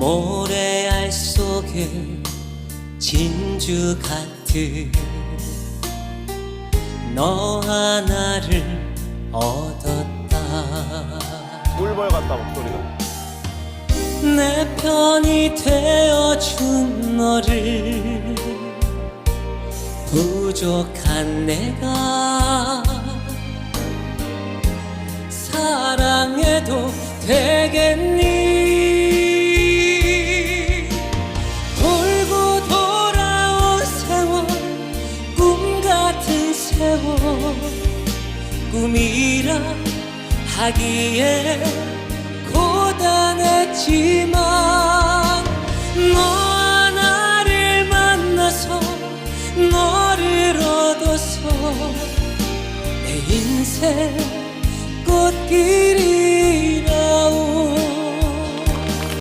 모래알 속에 진주 같은 너 하나를 얻었다 꿀벌 같다 목소리가. 내 편이 되어준 너를 부족한 내가 사랑해도 되겠니 세월 꿈이라 하기에 고단했지만 너 하나를 만나서 너를 얻어서 내 인생